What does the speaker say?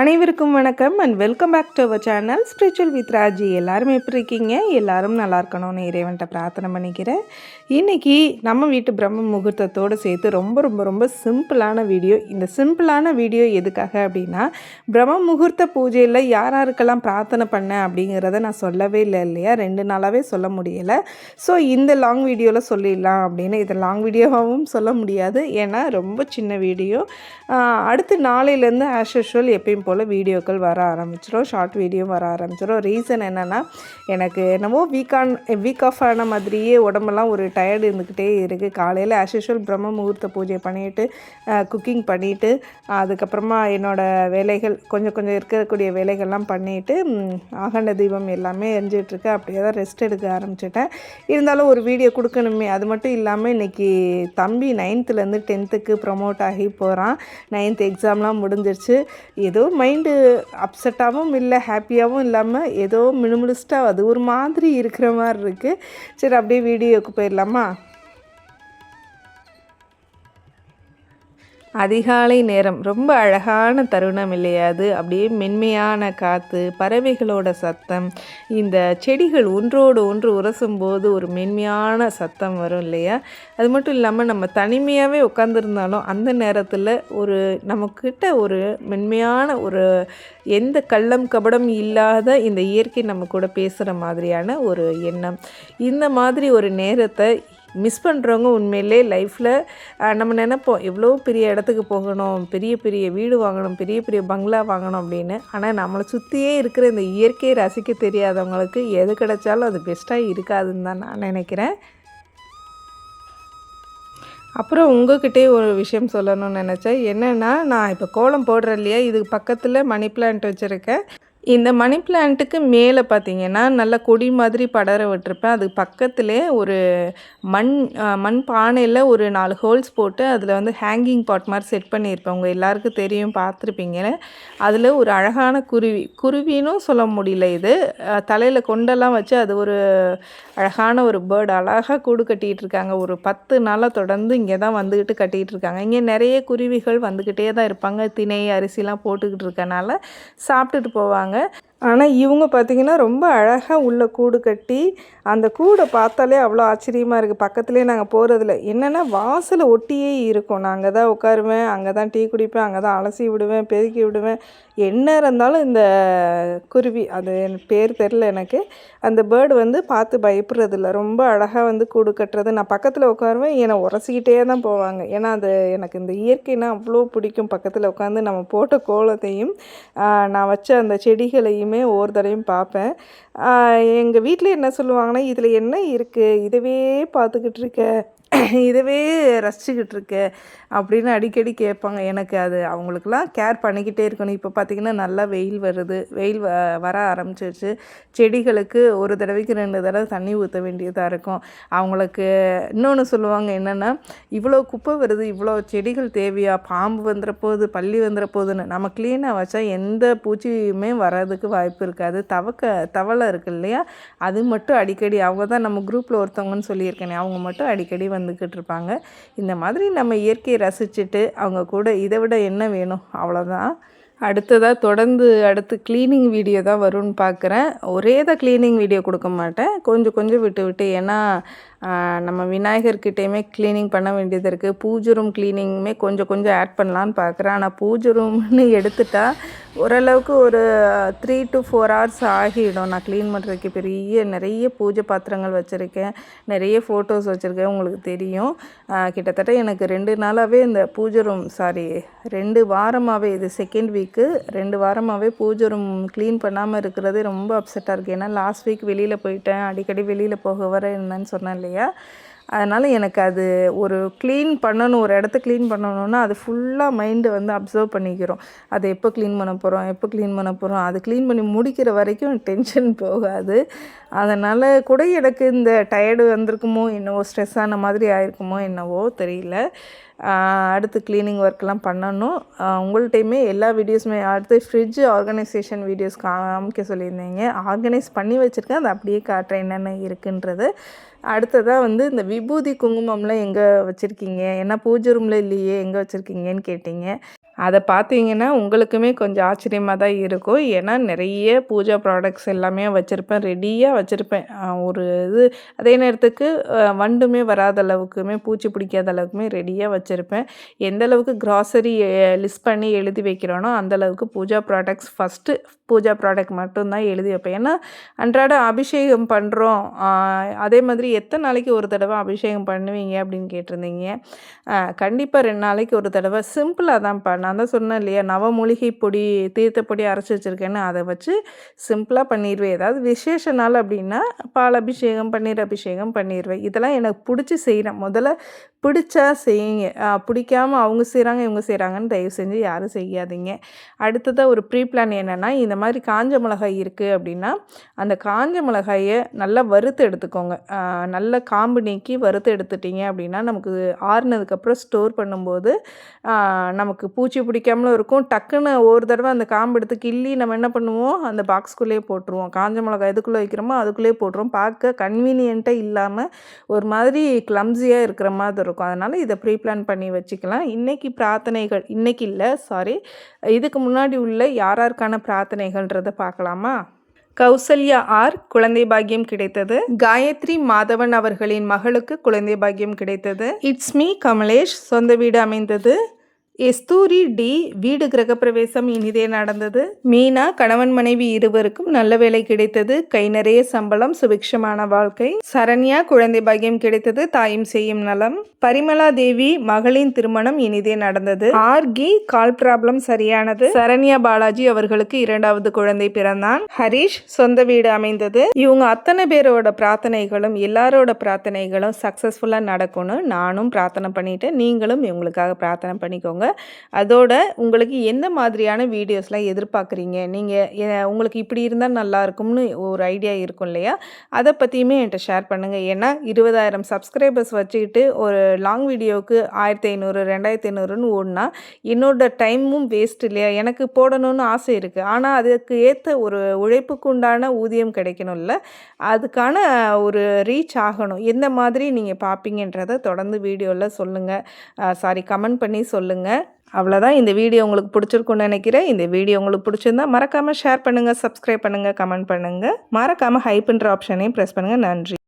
அனைவருக்கும் வணக்கம் and welcome back to our channel spiritual with Raji எல்லாருமே எப்படி இருக்கீங்க? எல்லாரும் நல்லா இருக்கணும்னு இறைவன்ட்ட பிரார்த்தனை பண்ணிக்கிறேன். இன்றைக்கி நம்ம வீட்டு பிரம்ம முகூர்த்தத்தோடு சேர்த்து ரொம்ப ரொம்ப ரொம்ப சிம்பிளான வீடியோ. இந்த சிம்பிளான வீடியோ எதுக்காக அப்படின்னா பிரம்ம முகூர்த்த பூஜையில் யார் யாருக்கெல்லாம் பிரார்த்தனை பண்ணேன் அப்படிங்கிறத நான் சொல்லவே இல்லை இல்லையா? ரெண்டு நாளாகவே சொல்ல முடியலை. ஸோ இந்த லாங் வீடியோவில் சொல்லிடலாம் அப்படின்னு இதை லாங் வீடியோவாகவும் சொல்ல முடியாது. ஏன்னா ரொம்ப சின்ன வீடியோ. அடுத்து நாளையிலேருந்து ஆஸ் யூஷுவல் எப்பயும் போல் வீடியோக்கள் வர ஆரம்பிச்சிடும் ஷார்ட் வீடியோ வர ஆரம்பிச்சிடும் ரீசன் என்னென்னா எனக்கு என்னமோ வீக்கான் வீக் ஆஃப் ஆன மாதிரியே உடம்பெல்லாம் ஒரு டயர்டு இருந்துக்கிட்டே இருக்குது காலையில் ஆஸ்யூஷுவல் பிரம்ம முகூர்த்த பூஜை பண்ணிவிட்டு குக்கிங் பண்ணிவிட்டு அதுக்கப்புறமா என்னோடய வேலைகள் கொஞ்சம் கொஞ்சம் இருக்கக்கூடிய வேலைகள்லாம் பண்ணிவிட்டு ஆகண்ட தீபம் எல்லாமே எரிஞ்சிட்ருக்கு அப்படியே தான் ரெஸ்ட் எடுக்க ஆரம்பிச்சிட்டேன். இருந்தாலும் ஒரு வீடியோ கொடுக்கணுமே. அது மட்டும் இல்லாமல் இன்றைக்கி தம்பி நைன்த்துலேருந்து டென்த்துக்கு ப்ரொமோட் ஆகி போகிறான் நைன்த் எக்ஸாம்லாம் முடிஞ்சிருச்சு. ஏதோ மைண்டு அப்செட்டாகவும் இல்லை ஹாப்பியாகவும் இல்லாமல் ஏதோ மினிமலிஸ்ட்டாக அது ஒரு மாதிரி இருக்கிற மாதிரி இருக்குது சரி அப்படியே வீடியோவுக்கு போயிடலாமா? அதிகாலை நேரம். ரொம்ப அழகான தருணம் இல்லையா அது? அப்படியே மென்மையான காற்று பறவைகளோட சத்தம் இந்த செடிகள் ஒன்றோடு ஒன்று உரசும்போது ஒரு மென்மையான சத்தம் வரும் இல்லையா? அது மட்டும் இல்லாமல் நம்ம தனிமையாகவே உட்காந்துருந்தாலும் அந்த நேரத்தில் ஒரு நம்மக்கிட்ட ஒரு மென்மையான ஒரு எந்த கள்ளம் கபடம் இல்லாத இந்த இயற்கை நம்ம கூட பேசுகிற மாதிரியான ஒரு எண்ணம். இந்த மாதிரி ஒரு நேரத்தை மிஸ் பண்ணுறவங்க உண்மையிலே லைஃப்பில் நம்ம நினைப்போம் எவ்வளோ பெரிய இடத்துக்கு போகணும் பெரிய பெரிய வீடு வாங்கணும் பெரிய பெரிய பங்களா வாங்கணும் அப்படின்னு. ஆனால் நம்மளை சுற்றியே இருக்கிற இந்த இயற்கையை ரசிக்க தெரியாதவங்களுக்கு எது கிடைச்சாலும் அது பெஸ்ட்டாக இருக்காதுன்னு தான் நான் நினைக்கிறேன். அப்புறம் உங்ககிட்டே ஒரு விஷயம் சொல்லணும்னு நினச்சேன். என்னென்னா நான் இப்போ கோலம் போடுறேன் இல்லையா? இதுக்கு பக்கத்தில் மணி பிளான்ட் வச்சுருக்கேன். இந்த மணி பிளான்ட்டுக்கு மேலே பார்த்தீங்கன்னா நல்ல கொடி மாதிரி படர விட்டுருப்பேன். அதுக்கு பக்கத்தில் ஒரு மண் மண் பானையில் ஒரு நாலு ஹோல்ஸ் போட்டு அதில் வந்து ஹேங்கிங் பாட் மாதிரி செட் பண்ணியிருப்பேன். உங்கள் எல்லாருக்கும் தெரியும் பார்த்துருப்பீங்க. அதில் ஒரு அழகான குருவி குருவினும் சொல்ல முடியல இது. தலையில் கொண்டெல்லாம் வச்சு அது ஒரு அழகான ஒரு பேர்டு அழகாக கூடு கட்டிகிட்டு இருக்காங்க ஒரு பத்து நாளாக தொடர்ந்து இங்கே தான் வந்துக்கிட்டு கட்டிகிட்டு இருக்காங்க இங்கே நிறைய குருவிகள் வந்துக்கிட்டே தான் இருப்பாங்க. திணை அரிசிலாம் போட்டுக்கிட்டு இருக்கனால சாப்பிட்டுட்டு போவாங்க. சொல்லுவாங்க ஆனால் இவங்க பார்த்திங்கன்னா ரொம்ப அழகாக உள்ள கூடு கட்டி அந்த கூடை பார்த்தாலே அவ்வளோ ஆச்சரியமாக இருக்குது பக்கத்துலேயே நாங்கள் போகிறதில்ல என்னென்னா வாசலை ஒட்டியே இருக்கும். நான் அங்கே தான் உட்காருவேன் அங்கே தான் டீ குடிப்பேன் அங்கே தான் அலசி விடுவேன் பெருக்கி விடுவேன். என்ன இருந்தாலும் இந்த குருவி அது என் பேர் தெரில எனக்கு அந்த பேர்டு வந்து பார்த்து பயப்படுறதில்ல. ரொம்ப அழகாக வந்து கூடு கட்டுறது. நான் பக்கத்தில் உட்காருவேன் என்னை உரசிக்கிட்டே தான் போவாங்க. ஏன்னா அது எனக்கு இந்த இயற்கைனா அவ்வளோ பிடிக்கும். பக்கத்தில் உட்காந்து நம்ம போட்ட கோலத்தையும் நான் வச்ச அந்த செடிகளையும் ஒவ்வொரு தடையும் பார்ப்பேன். எங்கள் வீட்டில் என்ன சொல்லுவாங்கன்னா இதில் என்ன இருக்குது இதவே பார்த்துக்கிட்டு இருக்க. இதுவே ரசிச்சுக்கிட்டு இருக்க அப்படின்னு அடிக்கடி கேட்பாங்க. எனக்கு அது அவங்களுக்குலாம் கேர் பண்ணிக்கிட்டே இருக்கணும். இப்போ பார்த்திங்கன்னா நல்லா வெயில் வருது. வெயில் வ வர ஆரம்பிச்சிருச்சு. செடிகளுக்கு ஒரு தடவைக்கு ரெண்டு தடவை தண்ணி ஊற்ற வேண்டியதாக இருக்கும். அவங்களுக்கு இன்னொன்று சொல்லுவாங்க என்னென்னா இவ்வளோ குப்பை வருது இவ்வளோ செடிகள் தேவையா? பாம்பு வந்துட போகுது பள்ளி வந்துட போகுதுன்னு. நம்ம க்ளீனாக வச்சா எந்த பூச்சியுமே வர்றதுக்கு வாய்ப்பு இருக்காது. தவக்க தவளை இருக்கு இல்லையா? அது மட்டும் அடிக்கடி. அவங்க தான் நம்ம குரூப்பில் ஒருத்தவங்கன்னு சொல்லியிருக்கேனே அவங்க மட்டும் அடிக்கடி இருந்துக்கிட்டு இருப்பாங்க இந்த மாதிரி நம்ம இயற்கையை ரசிச்சுட்டு அவங்க கூட இதை விட என்ன வேணும்? அவ்வளோதான் அடுத்ததாக தொடர்ந்து அடுத்து க்ளீனிங் வீடியோ தான் வரும்னு பார்க்குறேன். ஒரே தான் க்ளீனிங் வீடியோ கொடுக்க மாட்டேன். கொஞ்சம் கொஞ்சம் விட்டு விட்டு. ஏன்னா நம்ம விநாயகர்கிட்டையுமே க்ளீனிங் பண்ண வேண்டியது இருக்குது பூஜை ரூம் க்ளீனிங்குமே கொஞ்சம் கொஞ்சம் ஆட் பண்ணலான்னு பார்க்குறேன் ஆனால் பூஜை ரூம்னு எடுத்துட்டா ஓரளவுக்கு ஒரு த்ரீ டு ஃபோர் ஹவர்ஸ் ஆகிடும். நான் க்ளீன் பண்ணுறதுக்கு பெரிய நிறைய பூஜை பாத்திரங்கள் வச்சுருக்கேன். நிறைய ஃபோட்டோஸ் வச்சுருக்கேன். உங்களுக்கு தெரியும். கிட்டத்தட்ட எனக்கு ரெண்டு நாளாகவே இந்த பூஜை ரூம் சாரி ரெண்டு வாரமாகவே இது செகண்ட் வீக்கு ரெண்டு வாரமாகவே பூஜை ரூம் க்ளீன் பண்ணாமல் இருக்கிறதே ரொம்ப அப்செட்டாக இருக்குது ஏன்னா லாஸ்ட் வீக் வெளியில் போயிட்டேன். அடிக்கடி வெளியில் போக வர என்னன்னு சொன்னேன் இல்லையா? அதனால் எனக்கு அது ஒரு க்ளீன் பண்ணணும் ஒரு இடத்த க்ளீன் பண்ணணுன்னா அது ஃபுல்லாக மைண்டு வந்து அப்சர்வ் பண்ணிக்கிறோம். அதை எப்போ க்ளீன் பண்ண போகிறோம் எப்போ க்ளீன் பண்ண போகிறோம் அது க்ளீன் பண்ணி முடிக்கிற வரைக்கும் டென்ஷன் போகாது. அதனால் கூட எனக்கு இந்த டயர்டு வந்திருக்குமோ என்னவோ ஸ்ட்ரெஸ் ஆன மாதிரி ஆயிருக்குமோ என்னவோ தெரியல. அடுத்து க்ளீனிங் ஒர்க்லாம் பண்ணணும். உங்கள்கிட்டையுமே எல்லா வீடியோஸுமே அடுத்து ஃப்ரிட்ஜ் ஆர்கனைசேஷன் வீடியோஸ் காமிக்க சொல்லியிருந்தீங்க. ஆர்கனைஸ் பண்ணி வச்சுருக்கேன். அதை அப்படியே காட்டுறேன் என்னென்ன இருக்குன்றது. அடுத்ததாக வந்து இந்த விபூதி குங்குமம்லாம் எங்கே வச்சுருக்கீங்க? என்ன பூஜை ரூமில் இல்லையே. எங்கே வச்சுருக்கீங்கன்னு கேட்டிங்க. அதை பார்த்தீங்கன்னா உங்களுக்குமே கொஞ்சம் ஆச்சரியமாக தான் இருக்கும். ஏன்னா நிறைய பூஜா ப்ராடக்ட்ஸ் எல்லாமே வச்சுருப்பேன். ரெடியாக வச்சுருப்பேன். ஒரு இது அதே நேரத்துக்கு வண்டுமே வராத அளவுக்குமே பூச்சி பிடிக்காத அளவுக்குமே ரெடியாக வச்சுருப்பேன். எந்த அளவுக்கு க்ராசரி லிஸ்ட் பண்ணி எழுதி வைக்கிறோனோ அந்த அளவுக்கு puja products first puja product மட்டும்தான் எழுதி வைப்பேன். ஏன்னா அன்றாட அபிஷேகம் பண்ணுறோம் அதே மாதிரி எத்தனை நாளைக்கு ஒரு தடவை அபிஷேகம் பண்ணுவீங்க அப்படின்னு கேட்டிருந்தீங்க. கண்டிப்பாக ரெண்டு நாளைக்கு ஒரு தடவை. சிம்பிளாக தான்ப்பா நான் தான் சொன்னேன் இல்லையா நவமூலிகை பொடி தீர்த்த பொடி அரைச்சி வச்சுருக்கேன்னு அதை வச்சு சிம்பிளாக பண்ணிடுவேன் ஏதாவது விசேஷ நாள் அப்படின்னா பால் அபிஷேகம் பன்னீர் அபிஷேகம் பண்ணிடுவேன் இதெல்லாம் எனக்கு பிடிச்சி செய்கிறேன் முதல்ல பிடிச்சா செய்யுங்க. பிடிக்காமல் பிடிக்காம அவங்க செய்கிறாங்க இவங்க செய்கிறாங்கன்னு தயவு செஞ்சு யாரும் செய்யாதீங்க. அடுத்ததாக ஒரு ப்ரீ பிளான் என்னென்னா இந்த மாதிரி காஞ்ச மிளகாய் இருக்குது அப்படின்னா அந்த காஞ்ச மிளகாயை நல்லா வறுத்து எடுத்துக்கோங்க. நல்ல காம்பு நீக்கி வறுத்து எடுத்துட்டீங்க அப்படின்னா நமக்கு ஆறுனதுக்கப்புறம் ஸ்டோர் பண்ணும்போது நமக்கு பூச்சி பிடிக்காமலும் இருக்கும். டக்குன்னு ஒரு தடவை அந்த காம்பு எடுத்து கிள்ளி நம்ம என்ன பண்ணுவோம்? அந்த பாக்ஸ்குள்ளேயே போட்டுருவோம். காஞ்ச மிளகாய் எதுக்குள்ளே வைக்கிறோமோ அதுக்குள்ளேயே போட்டுருவோம். பார்க்க கன்வீனியண்ட்டாக இல்லாமல் ஒரு மாதிரி கிளம்ஸியாக இருக்கிற மாதிரி இருக்கும் அதனால் இதை ப்ரீ பிளான் பண்ணி வச்சுக்கலாம். இன்றைக்கி பிரார்த்தனைகள் இன்றைக்கி இல்லை சாரி. இதுக்கு முன்னாடி உள்ள யார் யாருக்கான பிரார்த்தனைகள்ன்றதை பார்க்கலாமா? கௌசல்யா ஆர் குழந்தை பாக்கியம் கிடைத்தது. காயத்ரி மாதவன் அவர்களின் மகளுக்கு குழந்தை பாக்கியம் கிடைத்தது. இட்ஸ் மீ கமலேஷ் சொந்த வீடு அமைந்தது. எஸ்தூரி டி வீடு கிரகப்பிரவேசம் இனிதே நடந்தது. மீனா கணவன் மனைவி இருவருக்கும் நல்ல வேலை கிடைத்தது. கை நிறைய சம்பளம் சுபிக்ஷமான வாழ்க்கை. சரண்யா குழந்தை பாகியம் கிடைத்தது. தாயும் செய்யும் நலம். பரிமலா தேவி மகளின் திருமணம் இனிதே நடந்தது. ஆர்கி கால் ப்ராப்ளம் சரியானது. சரண்யா பாலாஜி அவர்களுக்கு இரண்டாவது குழந்தை பிறந்தான். ஹரிஷ் சொந்த வீடு அமைந்தது. இவங்க அத்தனை பேரோட பிரார்த்தனைகளும் எல்லாரோட பிரார்த்தனைகளும் சக்சஸ்ஃபுல்லாக நடக்கணும் நானும் பிரார்த்தனை பண்ணிட்டேன் நீங்களும் இவங்களுக்காக பிரார்த்தனை பண்ணிக்கோங்க. அதோட உங்களுக்கு எந்த மாதிரியான வீடியோஸ்லாம் எதிர்பார்க்குறீங்க? நீங்கள் உங்களுக்கு இப்படி இருந்தால் நல்லாயிருக்கும்னு ஒரு ஐடியா இருக்கும் இல்லையா? அதை பற்றியுமே என்கிட்ட ஷேர் பண்ணுங்கள் ஏன்னா இருபதாயிரம் சப்ஸ்கிரைபர்ஸ் வச்சுக்கிட்டு ஒரு லாங் வீடியோவுக்கு ஆயிரத்தி ஐநூறு ரெண்டாயிரத்தி ஐநூறுன்னு ஓடினா என்னோட டைமும் வேஸ்ட் இல்லையா? எனக்கு போடணும்னு ஆசை இருக்குது ஆனால் அதுக்கு ஏற்ற ஒரு உழைப்புக்கு உண்டான ஊதியம் கிடைக்கணும்ல. அதுக்கான ஒரு ரீச் ஆகணும். எந்த மாதிரி நீங்கள் பார்ப்பீங்கன்றதை தொடர்ந்து வீடியோவில் சொல்லுங்கள் சாரி கமெண்ட் பண்ணி சொல்லுங்கள் அவ்வளோதான் இந்த வீடியோ உங்களுக்கு பிடிச்சிருக்குன்னு நினைக்கிறேன். இந்த வீடியோ உங்களுக்கு பிடிச்சிருந்தா மறக்காமல் ஷேர் பண்ணுங்கள் சப்ஸ்கிரைப் பண்ணுங்கள் கமெண்ட் பண்ணுங்கள் மறக்காமல் ஹைப்புன்ற ஆப்ஷனையும் ப்ரெஸ் பண்ணுங்கள் நன்றி.